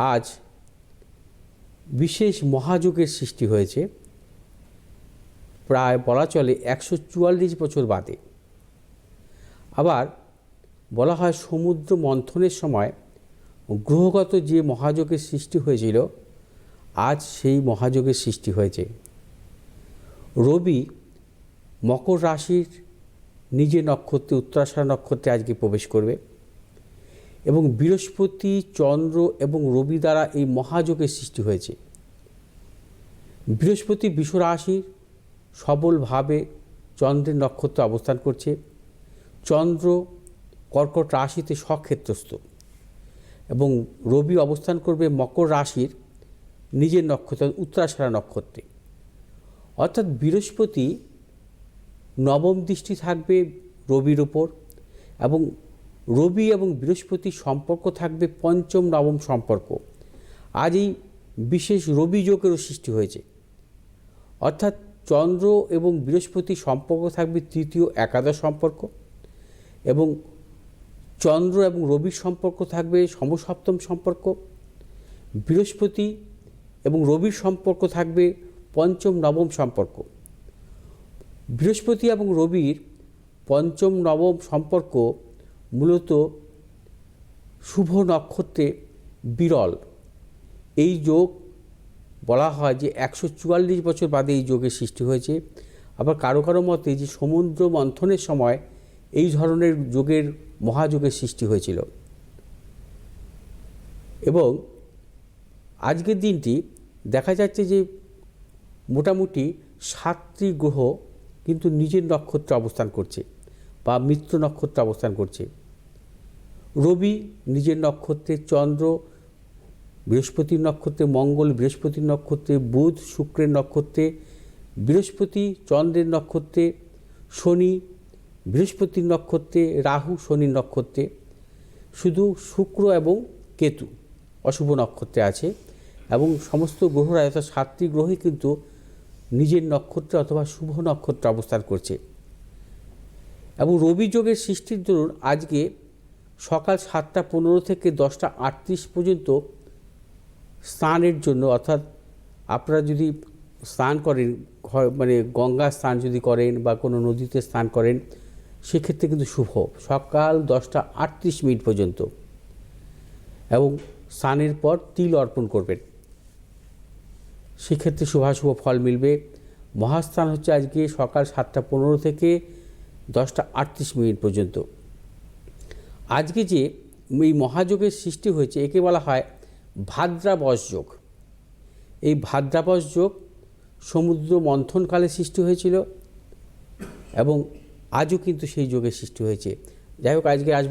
আজ বিশেষ মহাযুগের সৃষ্টি হয়েছে। প্রায় বলা চলে একশো চুয়াল্লিশ বছর বাদে। আবার বলা হয় সমুদ্র মন্থনের সময় গ্রহগত যে মহাযোগের সৃষ্টি হয়েছিল, আজ সেই মহাযোগের সৃষ্টি হয়েছে। রবি মকর রাশির নিজের নক্ষত্রে, উত্তরাষাঢ় নক্ষত্রে আজকে প্রবেশ করবে। এবং বৃহস্পতি, চন্দ্র এবং রবি দ্বারা এই মহাযোগের সৃষ্টি হয়েছে। বৃহস্পতি বিষ রাশির সবলভাবে চন্দ্রের নক্ষত্র অবস্থান করছে। চন্দ্র কর্কট রাশিতে স্বক্ষেত্রস্থ এবং রবি অবস্থান করবে মকর রাশির নিজের নক্ষত্র উত্তরাষাঢ়া নক্ষত্রে। অর্থাৎ বৃহস্পতি নবম দৃষ্টি থাকবে রবির ওপর এবং রবি এবং বৃহস্পতির সম্পর্ক থাকবে পঞ্চম নবম সম্পর্ক। আজ এই বিশেষ রবি যোগেরও সৃষ্টি হয়েছে। অর্থাৎ চন্দ্র এবং বৃহস্পতির সম্পর্ক থাকবে তৃতীয় একাদশ সম্পর্ক এবং চন্দ্র এবং রবির সম্পর্ক থাকবে সমসপ্তম সম্পর্ক। বৃহস্পতি এবং রবির সম্পর্ক থাকবে পঞ্চম নবম সম্পর্ক। বৃহস্পতি এবং রবির পঞ্চম নবম সম্পর্ক মূলত শুভ নক্ষত্রে বিরল। এই যোগ বলা হয় যে একশো চুয়াল্লিশ বছর বাদে এই যোগের সৃষ্টি হয়েছে। আবার কারও কারও মতে যে সমুদ্র মন্থনের সময় এই ধরনের যোগের মহাযোগের সৃষ্টি হয়েছিল। এবং আজকের দিনটি দেখা যাচ্ছে যে মোটামুটি সাতটি গ্রহ কিন্তু নিজের নক্ষত্রে অবস্থান করছে বা মিত্র নক্ষত্রে অবস্থান করছে। রবি নিজের নক্ষত্রে চন্দ্র বৃহস্পতির নক্ষত্রে মঙ্গল বৃহস্পতির নক্ষত্রে বুধ, শুক্রের নক্ষত্রে বৃহস্পতি, চন্দ্রের নক্ষত্রে শনি, বৃহস্পতির নক্ষত্রে রাহু, শনির নক্ষত্রে শুধু শুক্র এবং কেতু অশুভ নক্ষত্রে আছে এবং সমস্ত গ্রহরা অর্থাৎ সাতটি গ্রহই কিন্তু নিজের নক্ষত্রে অথবা শুভ নক্ষত্রে অবস্থান করছে। এবং রবি যোগের সৃষ্টির দরুন আজকে সকাল সাতটা পনেরো থেকে দশটা আটত্রিশ পর্যন্ত স্নানের জন্য, অর্থাৎ আপনারা যদি স্নান করেন, ঘর মানে গঙ্গা স্নান যদি করেন বা কোনো নদীতে স্নান করেন, সেক্ষেত্রে কিন্তু শুভ। সকাল দশটা আটত্রিশ মিনিট পর্যন্ত। এবং স্নানের পর তিল অর্পণ করবেন। সেক্ষেত্রে শুভাশুভ ফল মিলবে। মহাস্থান হচ্ছে আজকে সকাল সাতটা পনেরো থেকে দশটা আটত্রিশ মিনিট পর্যন্ত। আজকে যে এই মহাযোগের সৃষ্টি হয়েছে, একে বলা হয় ভাদ্রাবস যোগ। এই ভাদ্রাবস যোগ সমুদ্র মন্থনকালে সৃষ্টি হয়েছিল এবং আজও কিন্তু সেই যোগের সৃষ্টি হয়েছে। যাই হোক, আজকে আসব